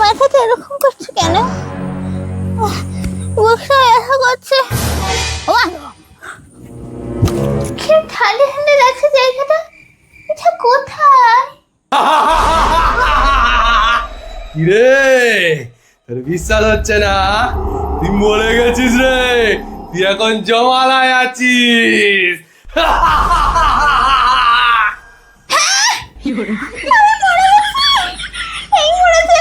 মাথাটা এরকম কেন? কি কোথায়? বিশ্বাস হচ্ছে না? তুই মরে গেছিস রে, তুই এখন জমালায় আছিস এই মরেছে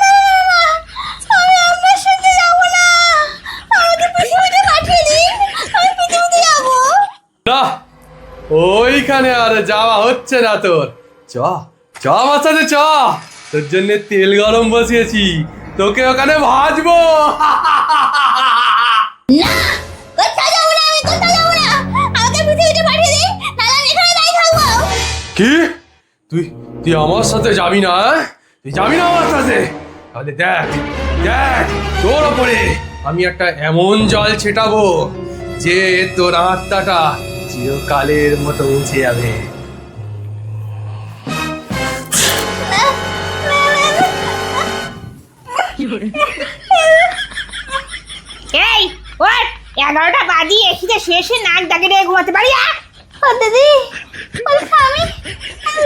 না, না, না, আমি আপনার সাথে যাব না আমাকে পৃথিবীতে পাঠিয়ে দিন আমি পৃথিবীতে যাব না ওইখানে আর যাওয়া হচ্ছে না তোর। চ চ আমার সাথে চ। তোর জন্য তেল গরম বসিয়েছি তোকে ওখানে ভাজবো। না কোথাও যাব না আমি কোথাও যাব না। আমাকে পৃথিবীতে পাঠিয়ে দিন নাহলে আমি এখানে দাঁড়িয়ে থাকব। কি? তুই তুই আমার সাথে যাবি না হ্যাঁ? তুই যাবি না আমার সাথে? তাহলে দেখ দেখ তোর ওপরে আমি একটা এমন জল ছেটাবো যে তোর আত্মাটা চিরকালের মতো উঠে যাবে। এই ওর এগারোটা বাদি এসিতে শেষে নাক ডাকে ডেকে ঘুমাতে পারি আ? ও দিদি বলছে আমি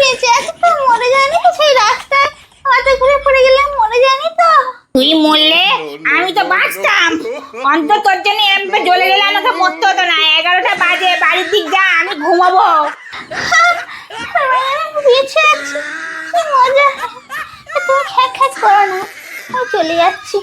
বেঁচে আছি তো মরে যায়নি তো সেই রাস্তায়। মাথা ঘুরে পড়ে গেলাম মরে যায়নি তো? তুই মরলে আমি তো বাঁচতাম। অন্তত তোর জন্য এমপে জ্বলে গেলে আমাকে পড়তে হতো না। এগারোটা বাজে বাড়ির দিক যা আমি ঘুমাবো। মজা। তুমি খ্যাক খ্যাক করো না আমি চলে যাচ্ছি।